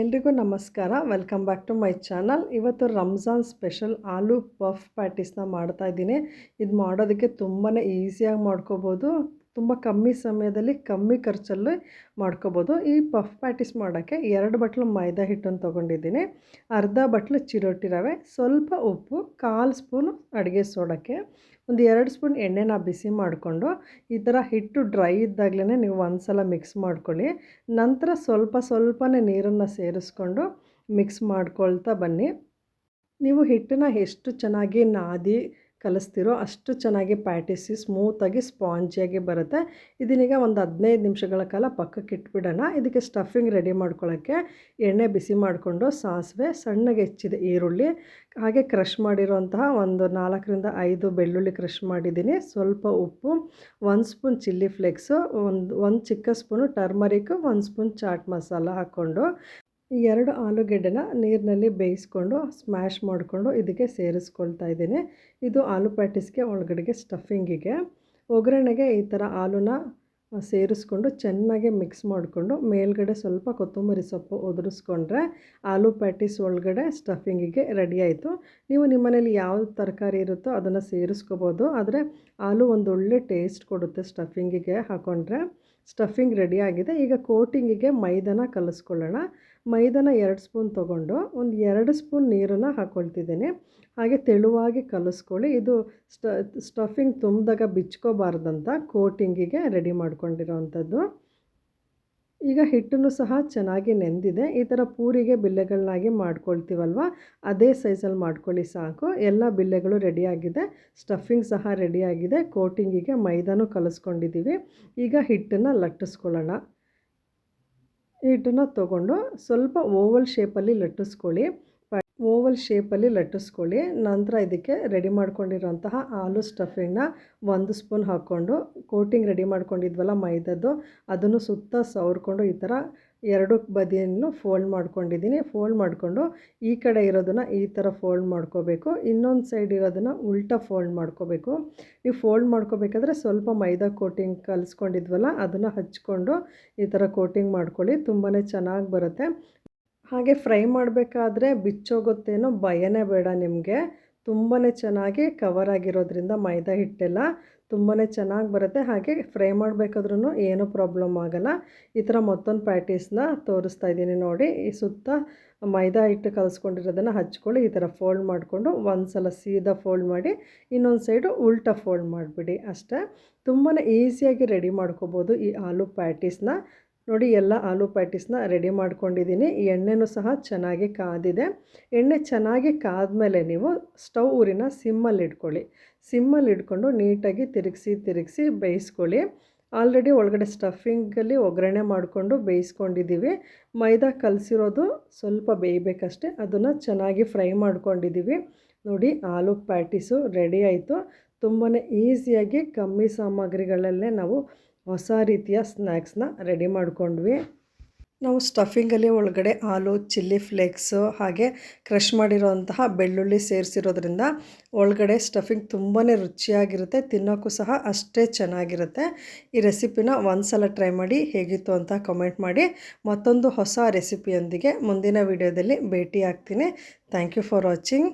ಎಲ್ರಿಗೂ ನಮಸ್ಕಾರ. Welcome back to my channel ಇವತ್ತು ರಂಜಾನ್ ಸ್ಪೆಷಲ್ ಆಲೂ ಪಫ್ ಪ್ಯಾಟೀಸ್ನ ಮಾಡ್ತಾ ಇದ್ದೀನಿ. ಇದು ಮಾಡೋದಕ್ಕೆ ತುಂಬಾ ಈಸಿಯಾಗಿ ಮಾಡ್ಕೋಬೋದು. ತುಂಬ ಕಮ್ಮಿ ಸಮಯದಲ್ಲಿ ಕಮ್ಮಿ ಖರ್ಚಲ್ಲಿ ಮಾಡ್ಕೋಬೋದು. ಈ ಪಫ್ ಪ್ಯಾಟಿಸ್ ಮಾಡೋಕ್ಕೆ ಎರಡು ಬಟ್ಲು ಮೈದಾ ಹಿಟ್ಟನ್ನು ತೊಗೊಂಡಿದ್ದೀನಿ. ಅರ್ಧ ಬಟ್ಲು ಚಿರೋಟಿ ರವೆ, ಸ್ವಲ್ಪ ಉಪ್ಪು, ಕಾಲು ಸ್ಪೂನು ಅಡುಗೆ ಸೋಡೋಕ್ಕೆ, ಒಂದು ಎರಡು ಸ್ಪೂನ್ ಎಣ್ಣೆನ ಬಿಸಿ ಮಾಡಿಕೊಂಡು, ಈ ಥರ ಹಿಟ್ಟು ಡ್ರೈ ಇದ್ದಾಗಲೇ ನೀವು ಒಂದು ಸಲ ಮಿಕ್ಸ್ ಮಾಡ್ಕೊಳ್ಳಿ. ನಂತರ ಸ್ವಲ್ಪ ಸ್ವಲ್ಪನೇ ನೀರನ್ನು ಸೇರಿಸ್ಕೊಂಡು ಮಿಕ್ಸ್ ಮಾಡ್ಕೊಳ್ತಾ ಬನ್ನಿ. ನೀವು ಹಿಟ್ಟನ್ನ ಎಷ್ಟು ಚೆನ್ನಾಗಿ ನಾದಿ ಕಲಿಸ್ತಿರೋ ಅಷ್ಟು ಚೆನ್ನಾಗಿ ಪ್ಯಾಟಿಸಿ ಸ್ಮೂತಾಗಿ ಸ್ಪಾಂಜಿಯಾಗಿ ಬರುತ್ತೆ. ಇದನ್ನೀಗ ಒಂದು ಹದಿನೈದು ನಿಮಿಷಗಳ ಕಾಲ ಪಕ್ಕಕ್ಕೆ ಇಟ್ಬಿಡೋಣ. ಇದಕ್ಕೆ ಸ್ಟಫಿಂಗ್ ರೆಡಿ ಮಾಡ್ಕೊಳ್ಳೋಕ್ಕೆ ಎಣ್ಣೆ ಬಿಸಿ ಮಾಡಿಕೊಂಡು ಸಾಸಿವೆ, ಸಣ್ಣಗೆ ಹೆಚ್ಚಿದೆ ಈರುಳ್ಳಿ, ಹಾಗೆ ಕ್ರಷ್ ಮಾಡಿರೋಂತಹ ಒಂದು ನಾಲ್ಕರಿಂದ ಐದು ಬೆಳ್ಳುಳ್ಳಿ ಕ್ರಷ್ ಮಾಡಿದ್ದೀನಿ. ಸ್ವಲ್ಪ ಉಪ್ಪು, ಒಂದು ಸ್ಪೂನ್ ಚಿಲ್ಲಿ ಫ್ಲೆಕ್ಸು, ಒಂದು ಒಂದು ಚಿಕ್ಕ ಸ್ಪೂನು ಟರ್ಮರಿಕ್, ಒಂದು ಸ್ಪೂನ್ ಚಾಟ್ ಮಸಾಲ ಹಾಕ್ಕೊಂಡು ಈ ಎರಡು ಆಲೂಗೆಡ್ಡೆನ ನೀರಿನಲ್ಲಿ ಬೇಯಿಸ್ಕೊಂಡು ಸ್ಮ್ಯಾಶ್ ಮಾಡಿಕೊಂಡು ಇದಕ್ಕೆ ಸೇರಿಸ್ಕೊಳ್ತಾ ಇದ್ದೀನಿ. ಇದು ಆಲೂ ಪ್ಯಾಟಿಸ್ಗೆ, ಒಳಗಡೆಗೆ ಸ್ಟಫಿಂಗಿಗೆ ಒಗ್ಗರಣೆಗೆ ಈ ಥರ ಆಲೂನ ಸೇರಿಸ್ಕೊಂಡು ಚೆನ್ನಾಗಿ ಮಿಕ್ಸ್ ಮಾಡಿಕೊಂಡು, ಮೇಲ್ಗಡೆ ಸ್ವಲ್ಪ ಕೊತ್ತಂಬರಿ ಸೊಪ್ಪು ಉದುರಿಸ್ಕೊಂಡ್ರೆ ಆಲೂ ಪ್ಯಾಟಿಸ್ ಒಳಗಡೆ ಸ್ಟಫಿಂಗಿಗೆ ರೆಡಿ ಆಯಿತು. ನೀವು ನಿಮ್ಮ ಮನೇಲಿ ಯಾವ ತರಕಾರಿ ಇರುತ್ತೋ ಅದನ್ನು ಸೇರಿಸ್ಕೋಬೋದು. ಆದರೆ ಆಲೂ ಒಂದು ಒಳ್ಳೆ ಟೇಸ್ಟ್ ಕೊಡುತ್ತೆ ಸ್ಟಫಿಂಗಿಗೆ ಹಾಕ್ಕೊಂಡ್ರೆ ಸ್ಟಫಿಂಗ್ ರೆಡಿ ಆಗಿದೆ. ಈಗ ಕೋಟಿಂಗಿಗೆ ಮೈದಾನ ಕಲಿಸ್ಕೊಳ್ಳೋಣ. ಮೈದಾನ ಎರಡು ಸ್ಪೂನ್ ತೊಗೊಂಡು ಒಂದು ಎರಡು ಸ್ಪೂನ್ ನೀರನ್ನು ಹಾಕ್ಕೊಳ್ತಿದ್ದೀನಿ ಹಾಗೆ ತೆಳುವಾಗಿ ಕಲಿಸ್ಕೊಳ್ಳಿ. ಇದು ಸ್ಟಫಿಂಗ್ ತುಂಬಿದಾಗ ಬಿಚ್ಕೋಬಾರ್ದಂತ ಕೋಟಿಂಗಿಗೆ ರೆಡಿ ಮಾಡ್ಕೊಂಡಿರೋವಂಥದ್ದು ಈಗ ಹಿಟ್ಟನ್ನು ಸಹ ಚೆನ್ನಾಗಿ ನೆಂದಿದೆ. ಈ ಥರ ಪೂರಿಗೆ ಬಿಲ್ಲೆಗಳನ್ನಾಗಿ ಮಾಡ್ಕೊಳ್ತೀವಲ್ವ? ಅದೇ ಸೈಜಲ್ಲಿ ಮಾಡ್ಕೊಳ್ಳಿ ಸಾಕು. ಎಲ್ಲ ಬಿಲ್ಲೆಗಳು ರೆಡಿಯಾಗಿದೆ ಸ್ಟಫಿಂಗ್ ಸಹ ರೆಡಿಯಾಗಿದೆ ಕೋಟಿಂಗಿಗೆ ಮೈದಾನು ಕಲಿಸ್ಕೊಂಡಿದ್ದೀವಿ ಈಗ ಹಿಟ್ಟನ್ನು ಲಟ್ಟಿಸ್ಕೊಳ್ಳೋಣ. ಹಿಟ್ಟನ್ನು ತೊಗೊಂಡು ಸ್ವಲ್ಪ ಓವಲ್ ಶೇಪಲ್ಲಿ ಲಟ್ಟಿಸ್ಕೊಳ್ಳಿ. ಓವಲ್ ಶೇಪಲ್ಲಿ ಲಟ್ಟಿಸ್ಕೊಳ್ಳಿ. ನಂತರ ಇದಕ್ಕೆ ರೆಡಿ ಮಾಡ್ಕೊಂಡಿರೋಂತಹ ಆಲೂ ಸ್ಟಫಿಂಗ್ನ ಒಂದು ಸ್ಪೂನ್ ಹಾಕ್ಕೊಂಡು, ಕೋಟಿಂಗ್ ರೆಡಿ ಮಾಡ್ಕೊಂಡಿದ್ವಲ್ಲ ಮೈದದ್ದು, ಅದನ್ನು ಸುತ್ತ ಸವರ್ಕೊಂಡು ಈ ಥರ ಎರಡು ಬದಿಯನ್ನು ಫೋಲ್ಡ್ ಮಾಡ್ಕೊಂಡಿದ್ದೀನಿ. ಫೋಲ್ಡ್ ಮಾಡಿಕೊಂಡು ಈ ಕಡೆ ಇರೋದನ್ನು ಈ ಥರ ಫೋಲ್ಡ್ ಮಾಡ್ಕೋಬೇಕು. ಇನ್ನೊಂದು ಸೈಡ್ ಇರೋದನ್ನು ಉಲ್ಟಾ ಫೋಲ್ಡ್ ಮಾಡ್ಕೋಬೇಕು. ನೀವು ಫೋಲ್ಡ್ ಮಾಡ್ಕೋಬೇಕಾದ್ರೆ ಸ್ವಲ್ಪ ಮೈದಾ ಕೋಟಿಂಗ್ ಕಲಿಸ್ಕೊಂಡಿದ್ವಲ್ಲ, ಅದನ್ನು ಹಚ್ಕೊಂಡು ಈ ಥರ ಕೋಟಿಂಗ್ ಮಾಡ್ಕೊಳ್ಳಿ. ತುಂಬಾ ಚೆನ್ನಾಗಿ ಬರುತ್ತೆ. ಹಾಗೆ ಫ್ರೈ ಮಾಡಬೇಕಾದ್ರೆ ಬಿಚ್ಚೋಗುತ್ತೇನೋ ಭಯನೇ ಬೇಡ ನಿಮಗೆ. ತುಂಬಾ ಚೆನ್ನಾಗಿ ಕವರ್ ಆಗಿರೋದ್ರಿಂದ ಮೈದಾ ಹಿಟ್ಟೆಲ್ಲ ತುಂಬಾ ಚೆನ್ನಾಗಿ ಬರುತ್ತೆ. ಹಾಗೆ ಫ್ರೈ ಮಾಡಬೇಕಾದ್ರೂ ಏನೂ ಪ್ರಾಬ್ಲಮ್ ಆಗಲ್ಲ. ಈ ಥರ ಮತ್ತೊಂದು ಪ್ಯಾಟೀಸ್ನ ತೋರಿಸ್ತಾ ಇದ್ದೀನಿ ನೋಡಿ. ಈ ಸುತ್ತ ಮೈದಾ ಹಿಟ್ಟು ಕಲಿಸ್ಕೊಂಡಿರೋದನ್ನು ಹಚ್ಕೊಳ್ಳಿ. ಈ ಥರ ಫೋಲ್ಡ್ ಮಾಡಿಕೊಂಡು ಒಂದು ಸಲ ಸೀದಾ ಫೋಲ್ಡ್ ಮಾಡಿ ಇನ್ನೊಂದು ಸೈಡು ಉಲ್ಟಾ ಫೋಲ್ಡ್ ಮಾಡಿಬಿಡಿ ಅಷ್ಟೇ. ತುಂಬಾ ಈಸಿಯಾಗಿ ರೆಡಿ ಮಾಡ್ಕೋಬೋದು ಈ ಆಲೂ ಪ್ಯಾಟೀಸ್ನ ನೋಡಿ ಎಲ್ಲ ಆಲೂ ಪ್ಯಾಟೀಸ್ನ ರೆಡಿ ಮಾಡ್ಕೊಂಡಿದ್ದೀನಿ. ಎಣ್ಣೆನೂ ಸಹ ಚೆನ್ನಾಗಿ ಕಾದಿದೆ. ಎಣ್ಣೆ ಚೆನ್ನಾಗಿ ಕಾದ್ಮೇಲೆ ನೀವು ಸ್ಟವ್ ಊರಿನ ಸಿಮ್ಮಲ್ಲಿ ಇಟ್ಕೊಳ್ಳಿ. ಸಿಮ್ಮಲ್ಲಿ ಇಟ್ಕೊಂಡು ನೀಟಾಗಿ ತಿರುಗಿಸಿ ತಿರುಗಿಸಿ ಬೇಯಿಸ್ಕೊಳ್ಳಿ. ಆಲ್ರೆಡಿ ಒಳಗಡೆ ಸ್ಟಫಿಂಗಲ್ಲಿ ಒಗ್ಗರಣೆ ಮಾಡಿಕೊಂಡು ಬೇಯಿಸ್ಕೊಂಡಿದ್ದೀವಿ. ಮೈದಾ ಕಲಸಿರೋದು ಸ್ವಲ್ಪ ಬೇಯಬೇಕಷ್ಟೆ, ಅದನ್ನು ಚೆನ್ನಾಗಿ ಫ್ರೈ ಮಾಡ್ಕೊಂಡಿದ್ದೀವಿ. ನೋಡಿ, ಆಲೂ ಪ್ಯಾಟೀಸು ರೆಡಿ ಆಯಿತು. ತುಂಬಾ ಈಸಿಯಾಗಿ ಕಮ್ಮಿ ಸಾಮಗ್ರಿಗಳಲ್ಲೇ ನಾವು ಹೊಸ ರೀತಿಯ ಸ್ನ್ಯಾಕ್ಸ್ನ ರೆಡಿ ಮಾಡ್ಕೊಂಡ್ವಿ. ನಾವು ಸ್ಟಫಿಂಗಲ್ಲಿ ಒಳಗಡೆ ಹಾಲು, ಚಿಲ್ಲಿ ಫ್ಲೇಕ್ಸು ಹಾಗೆ ಕ್ರಷ್ ಮಾಡಿರೋಂತಹ ಬೆಳ್ಳುಳ್ಳಿ ಸೇರಿಸಿರೋದ್ರಿಂದ ಒಳಗಡೆ ಸ್ಟಫಿಂಗ್ ತುಂಬಾ ರುಚಿಯಾಗಿರುತ್ತೆ, ತಿನ್ನೋಕ್ಕೂ ಸಹ ಅಷ್ಟೇ ಚೆನ್ನಾಗಿರುತ್ತೆ. ಈ ರೆಸಿಪಿನ ಒಂದು ಸಲ ಟ್ರೈ ಮಾಡಿ ಹೇಗಿತ್ತು ಅಂತ ಕಮೆಂಟ್ ಮಾಡಿ. ಮತ್ತೊಂದು ಹೊಸ ರೆಸಿಪಿಯೊಂದಿಗೆ ಮುಂದಿನ ವಿಡಿಯೋದಲ್ಲಿ ಭೇಟಿ ಆಗ್ತೀನಿ ಥ್ಯಾಂಕ್ ಯು ಫಾರ್ ವಾಚಿಂಗ್.